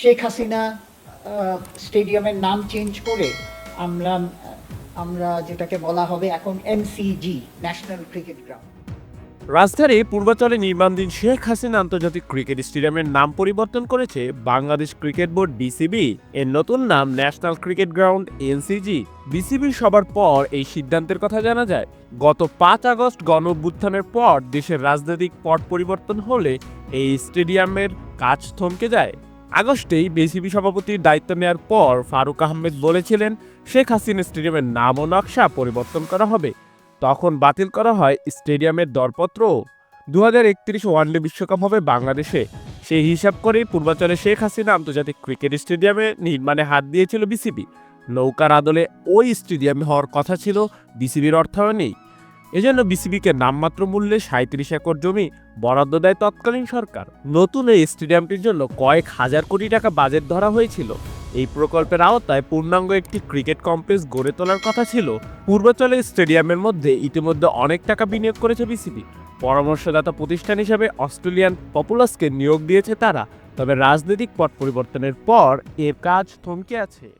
শেখ হাসিনা স্টেডিয়ামের নাম চেঞ্জ করে আমরা আমরা যেটাকে বলা হবে এখন এনসিজি ন্যাশনাল ক্রিকেট গ্রাউন্ড। রাজধানী পূর্বাচলে নির্মাণধীন শেখ হাসিনা আন্তর্জাতিক ক্রিকেট স্টেডিয়ামের নাম পরিবর্তন করেছে বাংলাদেশ ক্রিকেট বোর্ড বিসিবি এর নতুন নাম ন্যাশনাল ক্রিকেট গ্রাউন্ড এনসিজি বিসিবির সবার পর এই সিদ্ধান্তের কথা জানা যায়। গত পাঁচ আগস্ট গণ পর দেশের রাজনৈতিক পট পরিবর্তন হলে এই স্টেডিয়ামের কাজ থমকে যায়। আগস্টেই বিসিবি সভাপতির দায়িত্ব নেওয়ার পর ফারুক আহমেদ বলেছিলেন, শেখ হাসিনা স্টেডিয়ামের নাম ও নকশা পরিবর্তন করা হবে। তখন বাতিল করা হয় স্টেডিয়ামের দরপত্র। দু হাজার একত্রিশ ওয়ানডে বিশ্বকাপ হবে বাংলাদেশে। সেই হিসাব করেই পূর্বাচলে শেখ হাসিনা আন্তর্জাতিক ক্রিকেট স্টেডিয়ামে নির্মাণে হাত দিয়েছিল বিসিবি। নৌকার আদলে ওই স্টেডিয়ামে হওয়ার কথা ছিল বিসিবির অর্থায়নেই। এজন্য বিসিবিকে নামমাত্র মূল্যে সাঁত্রিশ একর জমি বরাদ্দ দেয় তৎকালীন সরকার। নতুন এই স্টেডিয়ামটির জন্য কয়েক হাজার কোটি টাকা বাজেট ধরা হয়েছিল। এই প্রকল্পের আওতায় পূর্ণাঙ্গ একটি ক্রিকেট কমপ্লেক্স গড়ে তোলার কথা ছিল। পূর্বাচলের স্টেডিয়ামের মধ্যে ইতিমধ্যে অনেক টাকা বিনিয়োগ করেছে বিসিবি পরামর্শদাতা প্রতিষ্ঠান হিসেবে অস্ট্রেলিয়ান পপুলাসকে নিয়োগ দিয়েছে তারা। তবে রাজনৈতিক পট পরিবর্তনের পর এর কাজ থমকে আছে।